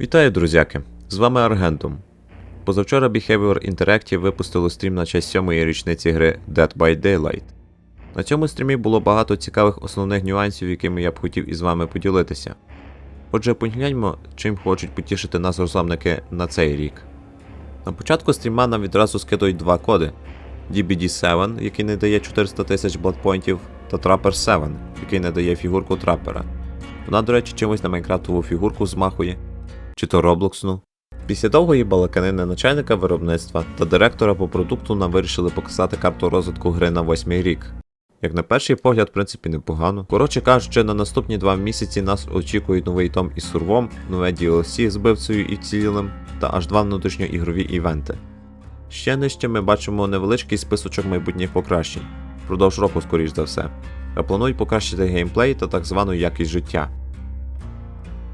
Вітаю, друзяки! З вами Аргентум. Позавчора Behavior Interactive випустило стрім на честь сьомої річниці гри Dead by Daylight. На цьому стрімі було багато цікавих основних нюансів, якими я б хотів із вами поділитися. Отже, погляньмо, чим хочуть потішити нас розробники на цей рік. На початку стріма нам відразу скидують два коди: DBD7, який не дає 400 тисяч бладпойнтів, та Trapper 7, який не дає фігурку трапера. Вона, до речі, чимось на майнкрафтову фігурку змахує, чи то Роблоксну. Після довгої балаканини начальника виробництва та директора по продукту нам вирішили показати карту розвитку гри на восьмий рік. Як на перший погляд, в принципі, непогано. Коротше кажучи, на наступні два місяці нас очікують новий том із сурвом, нове DLC з бивцею і цілим, та аж два внутрішньоігрові івенти. Ще нижче ми бачимо невеличкий списочок майбутніх покращень, впродовж року, скоріш за все, а планують покращити геймплей та так звану якість життя.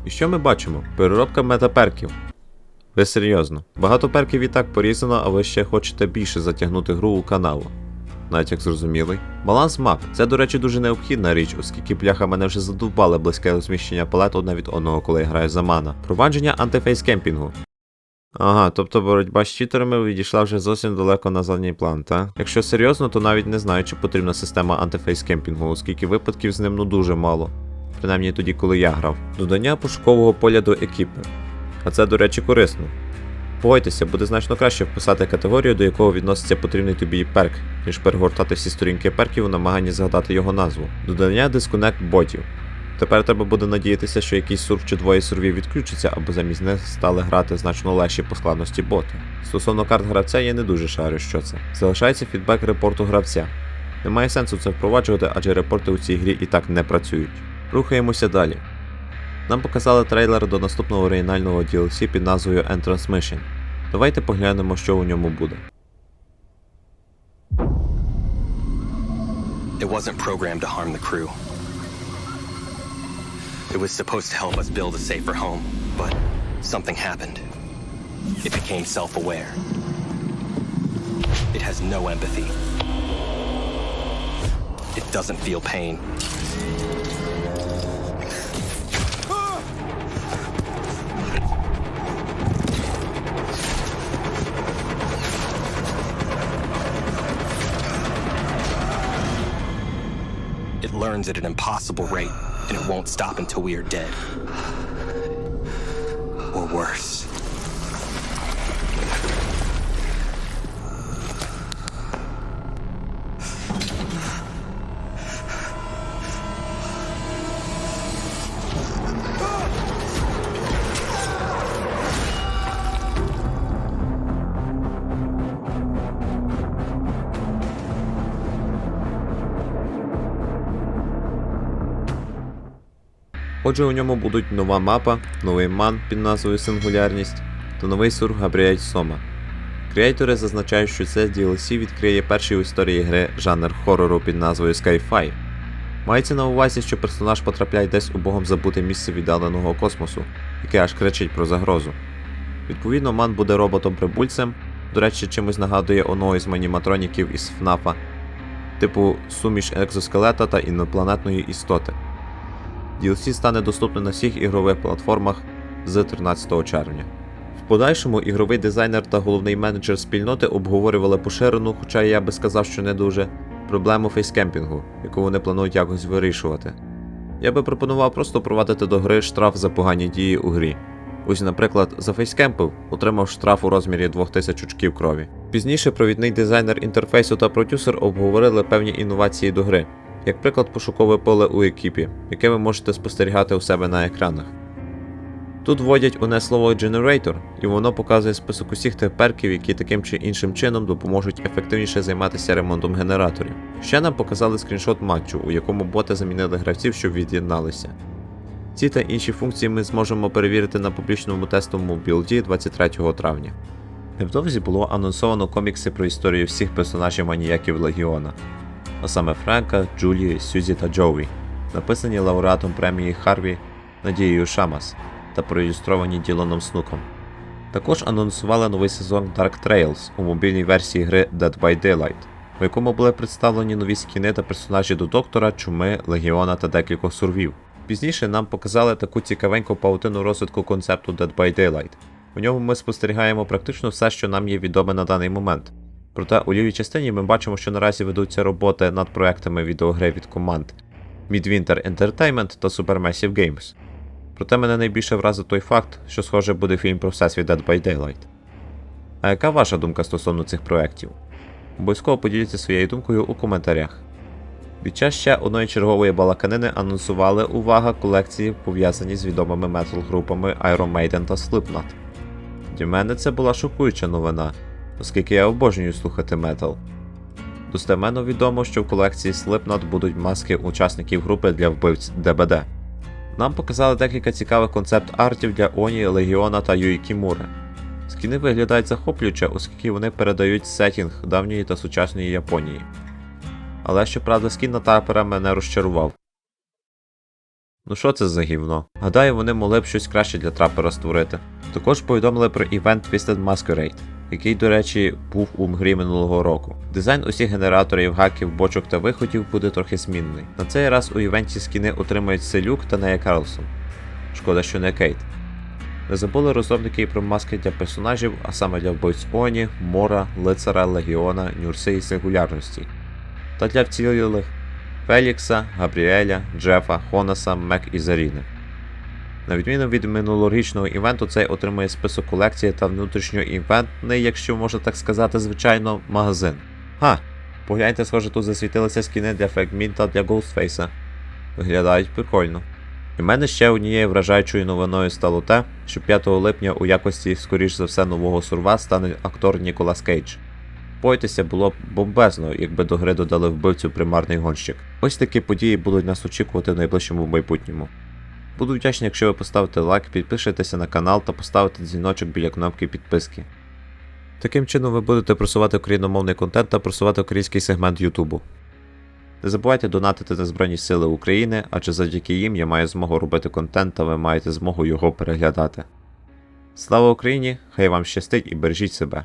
І що ми бачимо? Переробка метаперків. Ви серйозно? Багато перків і так порізано, а ви ще хочете більше затягнути гру у. Навіть як зрозумілий. Баланс мап. Це, до речі, дуже необхідна річ, оскільки пляха мене вже задовбали близьке розміщення палет одне від одного, коли я граю за мана. Провадження антифейскемпінгу. Ага, тобто боротьба з читерами відійшла вже зовсім далеко на задній план, та? Якщо серйозно, то навіть не знаю, чи потрібна система антифейскемпінгу, оскільки випадків з ним ну дуже мало. Принаймні тоді, коли я грав. Додання пошукового поля до екіпи. А це, до речі, корисно. Погодьтеся, буде значно краще вписати категорію, до якого відноситься потрібний тобі перк, ніж перегортати всі сторінки перків у намаганні згадати його назву. Додання дисконект ботів. Тепер треба буде надіятися, що якийсь сурф чи двоє сурвів відключаться, або замість них стали грати значно легші по складності боти. Стосовно карт гравця, я не дуже шарю, що це. Залишається фідбек репорту гравця. Немає сенсу це впроваджувати, адже репорти у цій грі і так не працюють. Рухаємося далі. Нам показали трейлер до наступного оригінального DLC під назвою Entrance Mission. Давайте поглянемо, що у ньому буде. It wasn't programmed to harm the crew. It was supposed to help us build a safer home, but something happened. It became self aware. It has no empathy. It doesn't feel pain. At an impossible rate, and it won't stop until we are dead. Or worse. Отже, у ньому будуть нова мапа, новий ман під назвою Сингулярність та новий сурф Габріель Сома. Креатори зазначають, що це DLC відкриє перший у історії гри жанр хорору під назвою Sci-Fi. Мається на увазі, що персонаж потрапляє десь у богом забуте місце віддаленого космосу, яке аж кричить про загрозу. Відповідно, ман буде роботом-прибульцем, до речі, чимось нагадує одного із маніматроніків із ФНАФа, типу суміш екзоскелета та інопланетної істоти. DLC стане доступним на всіх ігрових платформах з 13 червня. В подальшому ігровий дизайнер та головний менеджер спільноти обговорювали поширену, хоча я би сказав, що не дуже, проблему фейскемпінгу, яку вони планують якось вирішувати. Я би пропонував просто провадити до гри штраф за погані дії у грі. Ось, наприклад, за фейскемпив отримав штраф у розмірі 2000 очків крові. Пізніше провідний дизайнер інтерфейсу та продюсер обговорили певні інновації до гри, як приклад пошукове поле у екіпі, яке ви можете спостерігати у себе на екранах. Тут вводять одне слово Generator, і воно показує список усіх тих перків, які таким чи іншим чином допоможуть ефективніше займатися ремонтом генераторів. Ще нам показали скріншот матчу, у якому боти замінили гравців, щоб від'єдналися. Ці та інші функції ми зможемо перевірити на публічному тестовому білді 23 травня. Невдовзі було анонсовано комікси про історію всіх персонажів маніяків Легіона, а саме Френка, Джулії, Сюзі та Джоуі, написані лауреатом премії Харві Надією Шамас та проілюстровані Ділоном Снуком. Також анонсували новий сезон Dark Trails у мобільній версії гри Dead by Daylight, у якому були представлені нові скіни та персонажі до доктора, чуми, легіона та декількох сурвів. Пізніше нам показали таку цікавеньку паутину розвитку концепту Dead by Daylight. У ньому ми спостерігаємо практично все, що нам є відоме на даний момент. Проте у лівій частині ми бачимо, що наразі ведуться роботи над проектами відеогри від команд Midwinter Entertainment та Supermassive Games. Проте мене найбільше вразив той факт, що схоже буде фільм про всесвіт Dead by Daylight. А яка ваша думка стосовно цих проєктів? Обов'язково поділіться своєю думкою у коментарях. Під час ще одної чергової балаканини анонсували увага колекції, пов'язані з відомими метал-групами Iron Maiden та Slipknot. Для мене це була шокуюча новина, оскільки я обожнюю слухати метал. Достеменно відомо, що в колекції Slipknot будуть маски учасників групи для вбивць ДБД. Нам показали декілька цікавих концепт-артів для Оні, Легіона та Юї Кімури. Скіни виглядають захоплююче, оскільки вони передають сетінг давньої та сучасної Японії. Але щоправда, скін на Тарпера мене розчарував. Ну що це за гівно? Гадаю, вони могли б щось краще для трапера створити. Також повідомили про івент Twisted Masquerade, який, до речі, був у грі минулого року. Дизайн усіх генераторів, гаків, бочок та виходів буде трохи змінний. На цей раз у івенті скіни отримають Селюк та Нея Карлсон. Шкода, що не Кейт. Не забули розробники і про маски для персонажів, а саме для вбивць Оні, Мора, Лицара, Легіона, Нюрси і Сингулярності. Та для вцілілих Фелікса, Габріеля, Джефа, Хонаса, Мек і Заріни. На відміну від минулорічного івенту, цей отримує список колекції та внутрішньоівентний, якщо можна так сказати, звичайно, магазин. Ха! Погляньте, схоже, тут засвітилися скіни для фрагмінта для Ghostface. Виглядають прикольно. І мене ще однією вражаючою новиною стало те, що 5 липня у якості, скоріш за все, нового сурва стане актор Ніколас Кейдж. Бойтеся, було б бомбезно, якби до гри додали вбивцю примарний гонщик. Ось такі події будуть нас очікувати в найближчому майбутньому. Буду вдячний, якщо ви поставите лайк, підпишетеся на канал та поставите дзвіночок біля кнопки підписки. Таким чином ви будете просувати україномовний контент та просувати український сегмент Ютубу. Не забувайте донатити на Збройні Сили України, адже завдяки їм я маю змогу робити контент та ви маєте змогу його переглядати. Слава Україні! Хай вам щастить і бережіть себе!